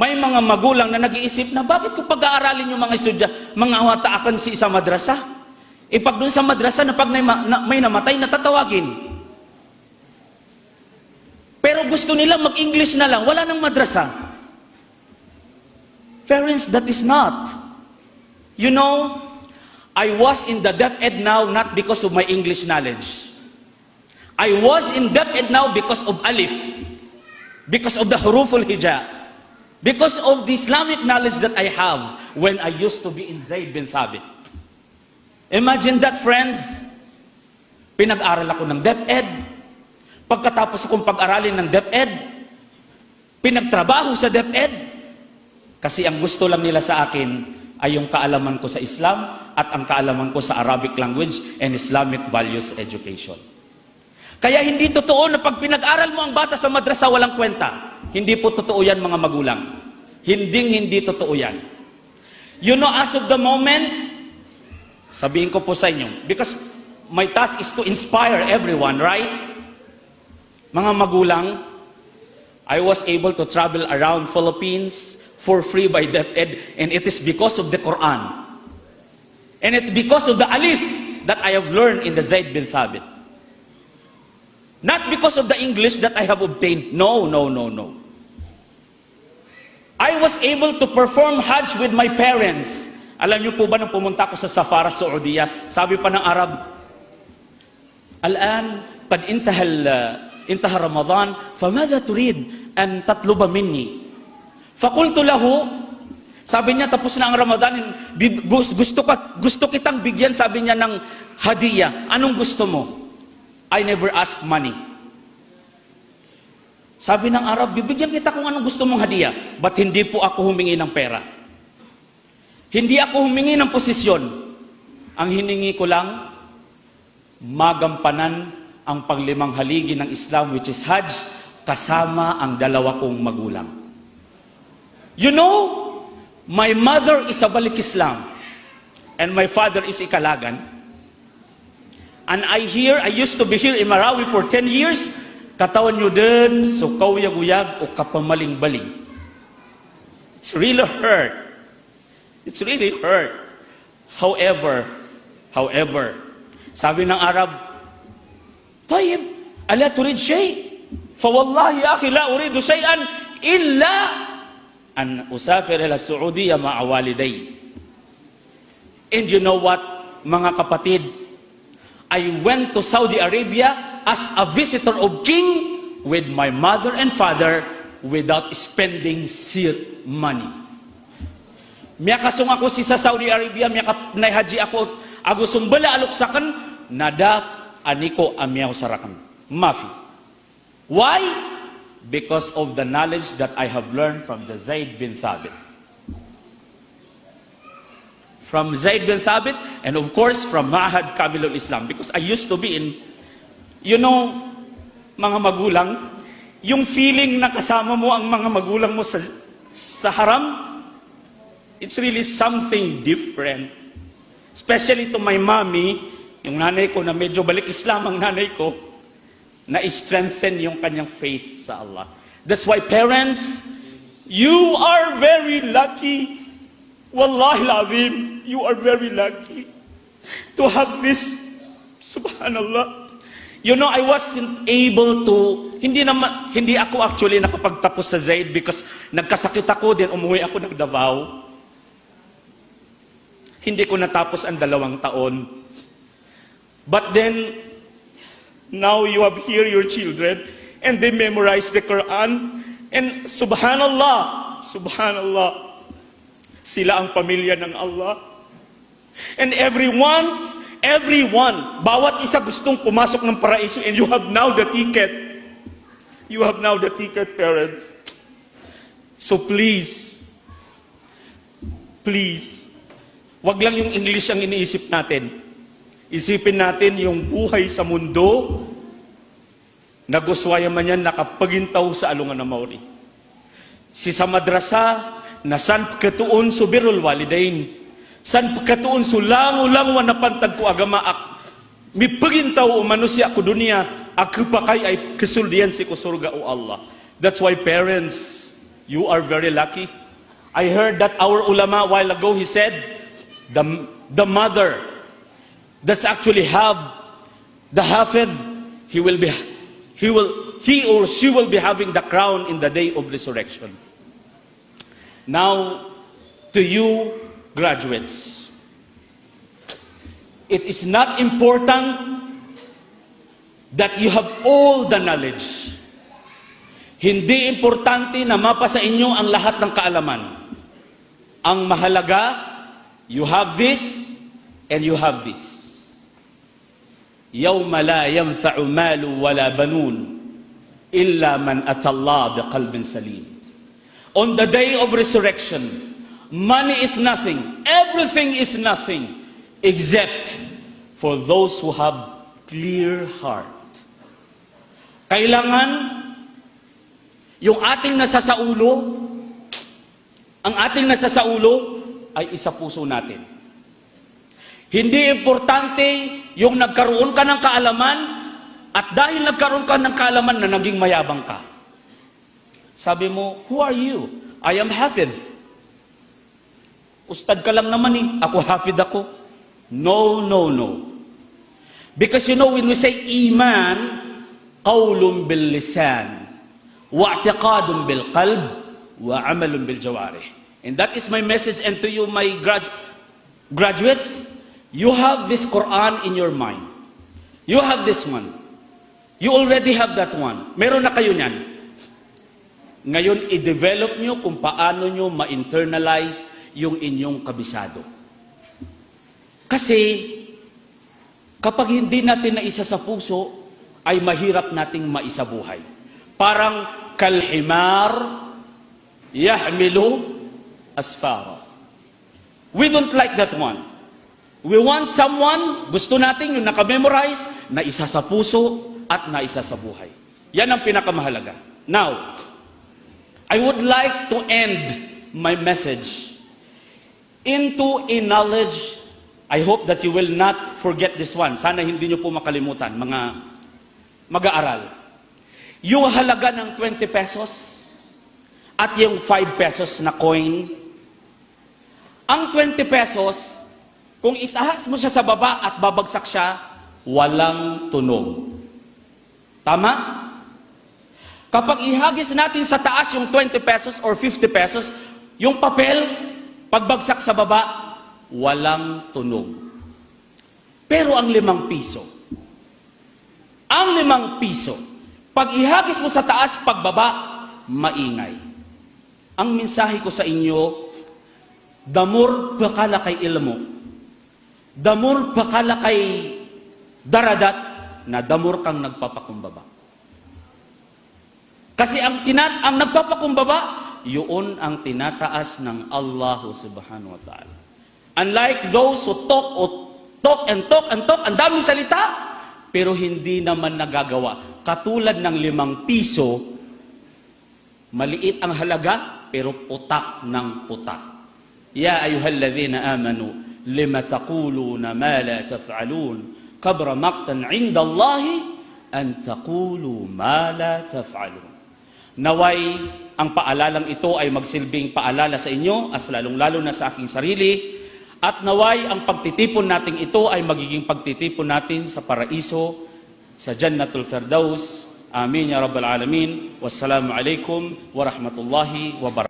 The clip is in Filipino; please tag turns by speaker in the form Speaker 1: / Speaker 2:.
Speaker 1: May mga magulang na nag-iisip na bakit ko pag-aaralin yung mga estudya, mga wataakan si isa madrasa? E pag dun sa madrasa na pag may, ma- na- may namatay, natatawagin. Pero gusto nila mag-English na lang, wala nang madrasa. Parents, that is not. You know, I was in the DepEd now not because of my English knowledge. I was in DepEd now because of Alif, because of the huruful hija, because of the Islamic knowledge that I have when I used to be in Zayd bin Thabit. Imagine that, friends. Pinag-aral ako ng DepEd. Pagkatapos akong pag-aralin ng DepEd, pinagtrabaho sa DepEd. Kasi ang gusto lang nila sa akin ay yung kaalaman ko sa Islam at ang kaalaman ko sa Arabic language and Islamic values education. Kaya hindi totoo na pag pinag-aral mo ang bata sa madrasa, walang kwenta. Hindi po totoo yan mga magulang. Hinding hindi totoo yan. You know, as of the moment, sabihin ko po sa inyo, because my task is to inspire everyone, right? Mga magulang, I was able to travel around Philippines for free by DepEd, and it is because of the Quran. And it's because of the alif that I have learned in the Zaid bin Thabit. Not because of the English that I have obtained. No, no, no, no. I was able to perform Hajj with my parents. Alam niyo po ba nung pumunta ako sa Safara, Saudiya, sabi pa ng Arab, Al-an, qad intaha, al- intaha Ramadan, famada turid an tatluba minni? Fakultu lahu, sabi niya, tapos na ang Ramadan, gusto, ka, gusto kitang bigyan, sabi niya ng hadiah. Anong gusto mo? I never ask money. Sabi ng Arab, bibigyan kita kung anong gusto mong hadiah. Ba't hindi po ako humingi ng pera? Hindi ako humingi ng posisyon. Ang hiningi ko lang, magampanan ang panglimang haligi ng Islam, which is Hajj, kasama ang dalawa kong magulang. You know, my mother is a Balik Islam, and my father is Ikalagan. And I hear, I used to be here in Marawi for 10 years, Katawan nyo din, so kauyag-uyag o kapamaling-baling. It's really hurt. It's really hurt. However, however, sabi ng Arab, Tayyib, ala turid shay? Fawallahi akhi la uridu shay'an illa an usafir ila Saudiya ma'a waliday. And you know what, mga kapatid? I went to Saudi Arabia as a visitor of king with my mother and father without spending seat money. Miya kasung ako si sa Saudi Arabia, miya ka naihaji ako, ako sumbala aluksakan, nada aniko amyaw sarakan. Mafi. Why? Because of the knowledge that I have learned from the Zaid bin Thabit. From Zaid bin Thabit, and of course from Ma'had Kamilul Islam. Because I used to be in, you know, mga magulang, yung feeling na kasama mo ang mga magulang mo sa, sa haram, it's really something different. Especially to my mommy, yung nanay ko na medyo balik Islam ang nanay ko, na strengthen yung kanyang faith sa Allah. That's why parents, you are very lucky. Wallahi azim, you are very lucky to have this. Subhanallah. You know, I wasn't able to, hindi naman, hindi ako actually nakapagtapos sa Zaid because nagkasakit ako, din umuwi ako ng Davao. Hindi ko natapos ang dalawang taon. But then, now you have here your children and they memorize the Quran. And subhanallah, subhanallah, sila ang pamilya ng Allah. And everyone, everyone, bawat isa gustong pumasok ng paraiso and you have now the ticket. You have now the ticket, parents. So please, please, wag lang yung English ang iniisip natin. Isipin natin yung buhay sa mundo na guswaya man yan nakapagintaw sa alungan ng Maori. Si sa madrasa na san katuon subirul walidain. San katuon sulango-lang wa napantag ko agama ak mi pagintaw o manusia ko dunia aku pakay ay kesuldian si ko surga o Allah. That's why parents You are very lucky. I heard that our ulama a while ago, he said, the, the mother that's actually have the hafid, he will be, he will, he or she will be having the crown in the day of resurrection. Now, to you graduates, it is not important that you have all the knowledge. Hindi importante na mapa sa inyo ang lahat ng kaalaman. Ang mahalaga, you have this and you have this. يوم لا ينفع مال ولا بنون إلا من أتى الله بقلب سليم. On the day of resurrection, money is nothing, everything is nothing except for those who have clear heart. Kailangan yung ating nasa sa ulo, ang ating nasa sa ulo ay isa puso natin. Hindi importante yung nagkaroon ka ng kaalaman at dahil nagkaroon ka ng kaalaman na naging mayabang ka. Sabi mo, who are you? I am Hafid. Ustad ka lang naman eh. Ako Hafid ako. No, no, no. Because you know, when we say iman, qawlun bil lisan, wa i'tiqadun bil qalb, wa amalun bil jawarih. And that is my message and to you, my grad- graduates, you have this Quran in your mind. You have this one. You already have that one. Meron na kayo niyan. Ngayon, i-develop nyo kung paano nyo ma-internalize yung inyong kabisado. Kasi, kapag hindi natin na isa sa puso, ay mahirap nating maisabuhay. Parang kalhimar, yahmilu, asfara. We don't like that one. We want someone, gusto natin yung nakamemorize, na isa sa puso at na isa sa buhay. Yan ang pinakamahalaga. Now, I would like to end my message into a knowledge. I hope that you will not forget this one. Sana hindi nyo po makalimutan, mga mag-aaral. Yung halaga ng 20 pesos at yung 5 pesos na coin. Ang 20 pesos, kung itahas mo siya sa baba at babagsak siya, walang tunog. Tama? Kapag ihagis natin sa taas yung 20 pesos or 50 pesos, yung papel, pagbagsak sa baba, walang tunog. Pero ang limang piso, ang limang piso, pag ihagis mo sa taas, pagbaba, maingay. Ang mensahe ko sa inyo, damur pakala kay ilmo, damur pakala kay daradat, na damur kang nagpapakumbaba. Kasi ang tinat ang nagpapakumbaba, yun ang tinataas ng Allah subhanahu wa ta'ala. Unlike those who talk o talk and talk and talk, ang daming salita, pero hindi naman nagagawa. Katulad ng limang piso, maliit ang halaga, pero putak ng putak. Ya ayuhalladhina amanu, lima taquluna ma la taf'alun, kabra maqtan inda Allahi, an taqulu ma la taf'alun. Naway ang paalalang ito ay magsilbing paalala sa inyo as lalong-lalo na sa aking sarili at naway ang pagtitipon natin ito ay magiging pagtitipon natin sa paraiso sa Jannatul Firdaus. Amin ya rabbal alamin. Wassalamu alaikum wa rahmatullahi wa barakatuh.